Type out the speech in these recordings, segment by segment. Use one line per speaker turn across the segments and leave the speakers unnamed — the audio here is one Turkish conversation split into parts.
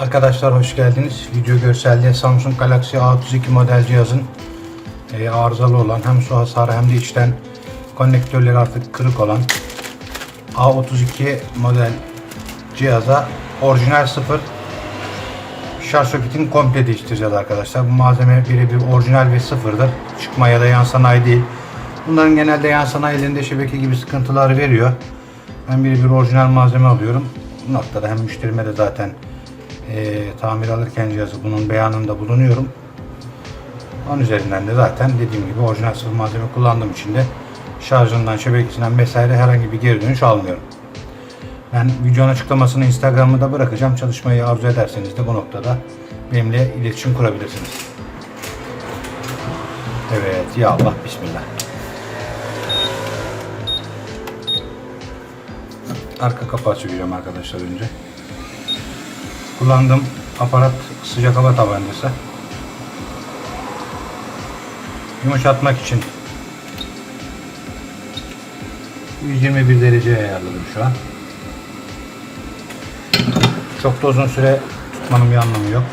Arkadaşlar hoş geldiniz. Video görselliğe Samsung Galaxy A32 model cihazın e, arızalı olan hem su hasarı hem de içten konnektörleri artık kırık olan A32 model cihaza orijinal sıfır şarj soketini komple değiştireceğiz arkadaşlar. Bu malzeme birebir orijinal ve sıfırdır. Çıkma ya da yan sanayi değil. Bunların genelde yan sanayilerinde şebeke gibi sıkıntılar veriyor. Ben birebir orijinal malzeme alıyorum. Bu noktada hem müşterime de zaten eee, tamir alırken cihazı bunun beyanında bulunuyorum. Onun üzerinden de zaten dediğim gibi orijinal sıfır malzeme kullandığım için de şarjından, şebekesinden vesaire herhangi bir geri dönüş almıyorum. Ben videonun açıklamasını Instagram'da da bırakacağım. Çalışmayı arzu ederseniz de bu noktada benimle iletişim kurabilirsiniz. Evet, ya Allah, Bismillah. Arka kapağı sökeceğim arkadaşlar önce. Kullandığım aparat sıcak hava tabancası. Yumuşatmak için 121 dereceye ayarladım şu an. Çok da uzun süre tutmanın bir anlamı yok.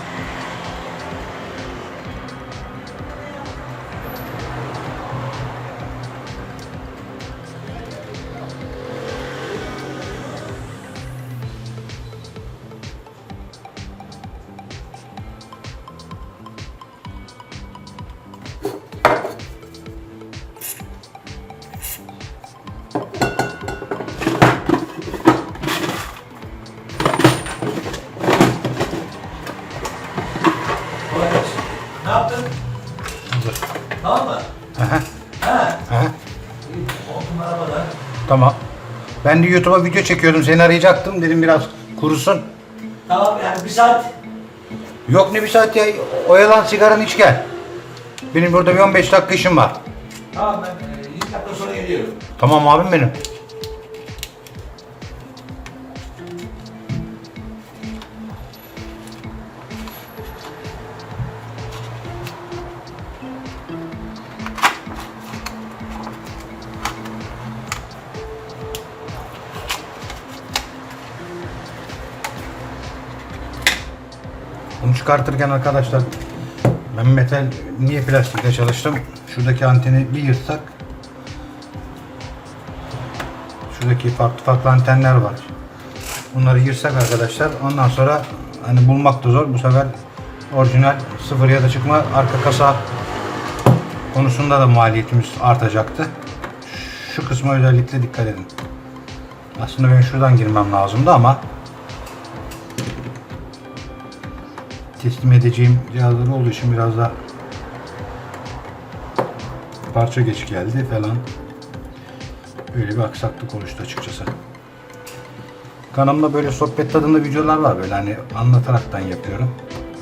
Ben de YouTube'a video çekiyordum. Seni arayacaktım. Dedim biraz kurusun.
Tamam yani bir saat.
Yok ne bir saat ya. Oyalan sigaranı iç gel. Benim burada bir 15 dakika işim var.
Tamam ben e, 20 dakika sonra geliyorum.
Tamam abim benim. Bunu çıkartırken arkadaşlar ben metal niye plastikle çalıştım? Şuradaki anteni bir yırtsak Şuradaki farklı farklı antenler var. Bunları yırsak arkadaşlar. Ondan sonra hani bulmak da zor. Bu sefer orijinal sıfır ya da çıkma arka kasa konusunda da maliyetimiz artacaktı. Şu kısma özellikle dikkat edin. Aslında ben şuradan girmem lazımdı ama teslim edeceğim cihazlar olduğu için biraz da parça geç geldi falan. Böyle bir aksaklık oluştu açıkçası. Kanalımda böyle sohbet tadında videolar var böyle hani anlataraktan yapıyorum.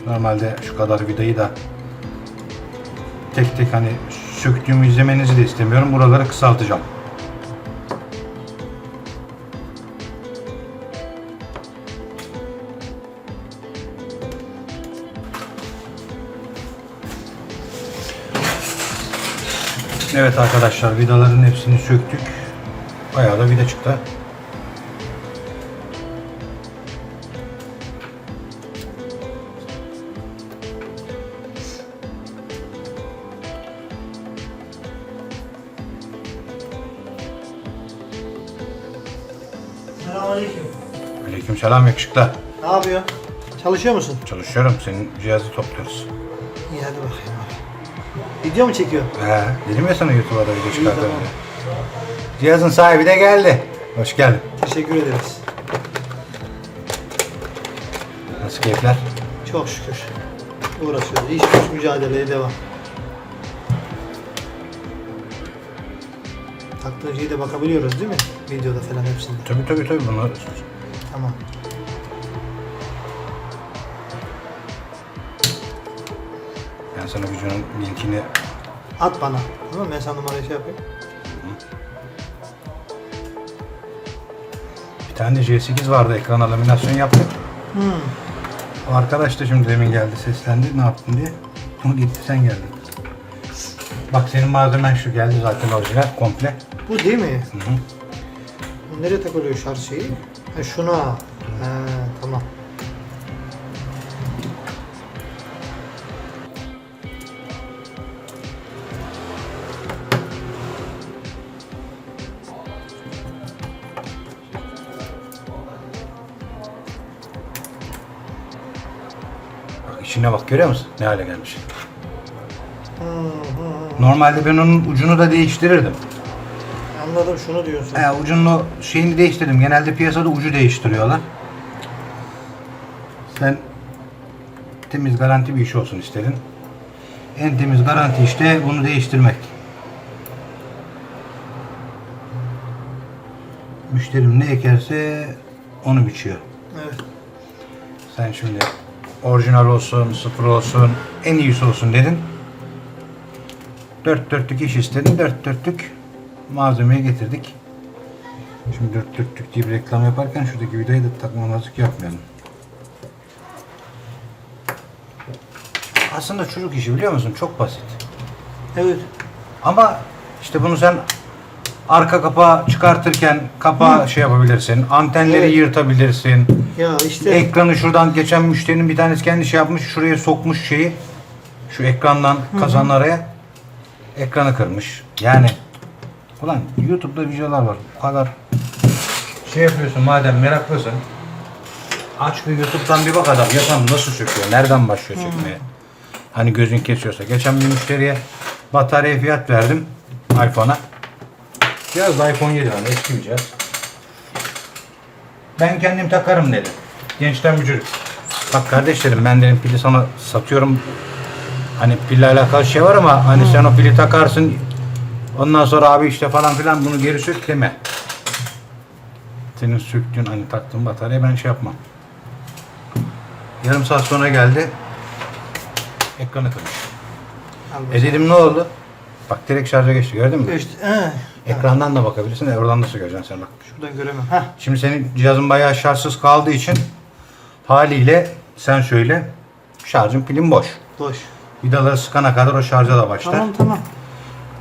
Normalde şu kadar vidayı da tek tek hani söktüğümü izlemenizi de istemiyorum. Buraları kısaltacağım. Evet arkadaşlar vidaların hepsini söktük. Bayağı da vida çıktı.
Selamünaleyküm.
Aleyküm selam yakışıklı.
Ne yapıyorsun? Çalışıyor musun?
Çalışıyorum. Senin cihazı topluyoruz.
İyi hadi bakayım. Video mu çekiyorsun?
He, dedim ya sana YouTube'a da video çıkartalım
tamam.
Cihazın sahibi de geldi. Hoş geldin.
Teşekkür ederiz.
Nasıl keyifler?
Çok şükür. Uğraşıyoruz. İş güç mücadeleye devam. Taktığın şeyi de bakabiliyoruz değil mi? Videoda falan hepsinde.
Tabii tabii tabii bunu
Tamam.
Ben sana videonun linkini
At bana. Tamam? Ben sana numarayı şey yapayım.
bir tane de J8 vardı ekran laminasyon yaptık.
Hmm.
Arkadaş da şimdi demin geldi seslendi ne yaptın diye. Onu gitti sen geldin. Bak senin malzemen şu geldi zaten orijinal komple.
Bu değil mi?
Hı hı.
Bu nereye takılıyor şarj şeyi? Ha şuna. Ha,
İçine bak görüyor musun? Ne hale gelmiş. Normalde ben onun ucunu da değiştirirdim.
Anladım şunu diyorsun.
He, ucunu şeyini değiştirdim. Genelde piyasada ucu değiştiriyorlar. Sen temiz garanti bir iş olsun istedin. En temiz garanti işte bunu değiştirmek. Müşterim ne ekerse onu biçiyor.
Evet.
Sen şimdi orijinal olsun, sıfır olsun, en iyisi olsun dedin. Dört dörtlük iş istedin, dört dörtlük malzemeyi getirdik. Şimdi dört dörtlük diye bir reklam yaparken şuradaki vidayı da takmamazlık yapmayalım. Aslında çocuk işi biliyor musun? Çok basit.
Evet.
Ama işte bunu sen arka kapağı çıkartırken kapağı şey yapabilirsin. Antenleri
Evet.
yırtabilirsin.
Ya işte
Ekranı şuradan geçen müşterinin bir tanesi kendi şey yapmış. Şuraya sokmuş şeyi. Şu ekrandan kazanın araya. Ekranı kırmış. Yani ulan YouTube'da videolar var. Bu kadar şey yapıyorsun madem meraklısın. Aç bir YouTube'dan bir bak adam yapan nasıl söküyor, nereden başlıyor sökmeye. Hani gözün kesiyorsa. Geçen bir müşteriye batarya fiyat verdim iPhone'a. Cihaz da iPhone 7 hani eski bir cihaz. Ben kendim takarım dedi. Gençten bir çocuk. Bak kardeşlerim ben dedim pili sana satıyorum. Hani pille alakalı şey var ama hani sen o pili takarsın. Ondan sonra abi işte falan filan bunu geri sök deme. Senin söktüğün hani taktığın bataryayı ben şey yapmam. Yarım saat sonra geldi. Ekranı kırmış. E dedim ne oldu? Bak direkt şarja geçti gördün mü?
İşte, he.
Ekrandan da bakabilirsin. E, oradan nasıl göreceksin sen bak.
Şuradan göremem. Heh.
Şimdi senin cihazın bayağı şarjsız kaldığı için haliyle sen söyle şarjın pilin boş.
Boş.
Vidaları sıkana kadar o şarja da başlar.
Tamam tamam.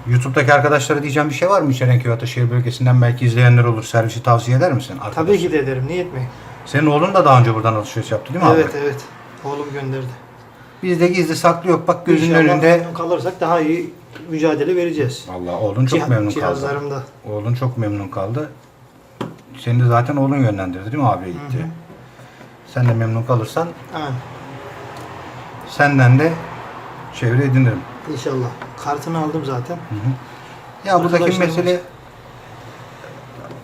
YouTube'daki arkadaşlara diyeceğim bir şey var mı? İçerenköy Ataşehir bölgesinden belki izleyenler olur. Servisi tavsiye eder misin? Arkadaş?
Tabii ki de ederim. Niyet mi?
Senin oğlun da daha önce buradan alışveriş yaptı değil mi
Evet
abi?
evet. Oğlum gönderdi.
Bizde gizli saklı yok. Bak gözünün
İnşallah
önünde.
kalırsak daha iyi mücadele vereceğiz.
Vallahi oğlun çok
Cih-
memnun kaldı.
Cihazlarımda.
Oğlun çok memnun kaldı. Seni de zaten oğlun yönlendirdi değil mi abiye gitti? Sen de memnun kalırsan
Aynen.
senden de çevre edinirim.
İnşallah. Kartını aldım zaten.
Ya buradaki
Arkadaşlarımız-
mesele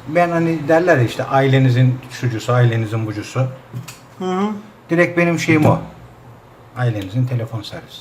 ben hani derler ya işte ailenizin şucusu, ailenizin bucusu.
Hı hı.
Direkt benim şeyim o. Ailenizin telefon servisi.